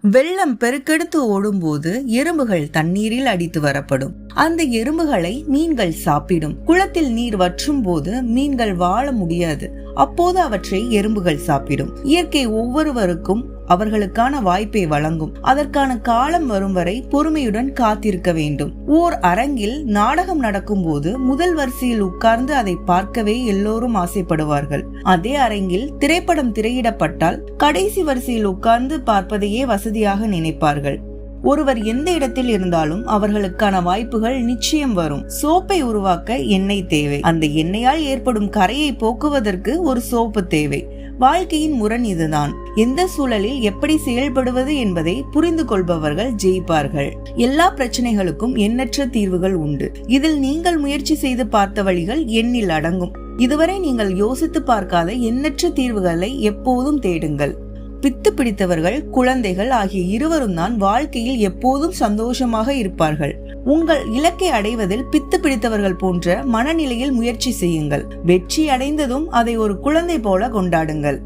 வெள்ளம் பெருக்கெடுத்து ஓடும்போது எறும்புகள் தண்ணீரில் அடித்து வரப்படும். அந்த எறும்புகளை மீன்கள் சாப்பிடும். குளத்தில் நீர் வற்றும் போது மீன்கள் வாழ முடியாது. அப்போது அவற்றை எறும்புகள் சாப்பிடும். இயற்கை ஒவ்வொருவருக்கும் அவர்களுக்கான வாய்ப்பை வழங்கும். அதற்கான காலம் வரும் வரை பொறுமையுடன் காத்திருக்க வேண்டும். ஓர் அரங்கில் நாடகம் நடக்கும்போது முதல் வரிசையில் உட்கார்ந்து அதை பார்க்கவே எல்லோரும் ஆசைப்படுவார்கள். அதே அரங்கில் திரைப்படம் திரையிடப்பட்டால் கடைசி வரிசையில் உட்கார்ந்து பார்ப்பதையே வசதியாக நினைப்பார்கள். ஒருவர் எந்த இடத்தில் இருந்தாலும் அவர்களுக்கான வாய்ப்புகள் நிச்சயம் வரும். சோப்பை உருவாக்க எண்ணெய் தேவை. அந்த எண்ணெயால் ஏற்படும் கரையை போக்குவதற்கு ஒரு சோப்பு தேவை. வாழ்க்கையின் முரண் இதுதான். எந்த சூழலில் எப்படி செயல்படுவது என்பதை புரிந்து கொள்பவர்கள் ஜெயிப்பார்கள். எல்லா பிரச்சனைகளுக்கும் எண்ணற்ற தீர்வுகள் உண்டு. இதில் நீங்கள் முயற்சி செய்து பார்த்த வழிகள் எண்ணில் அடங்கும். இதுவரை நீங்கள் யோசித்து பார்க்காத எண்ணற்ற தீர்வுகளை எப்போதும் தேடுங்கள். பித்து பிடித்தவர்கள் குழந்தைகள் ஆகிய இருவரும் தான் வாழ்க்கையில் எப்போதும் சந்தோஷமாக இருப்பார்கள். உங்கள் இலக்கை அடைவதில் பித்து பிடித்தவர்கள் போன்ற மனநிலையில் முயற்சி செய்யுங்கள். வெற்றி அடைந்ததும் அதை ஒரு குழந்தை போல கொண்டாடுங்கள்.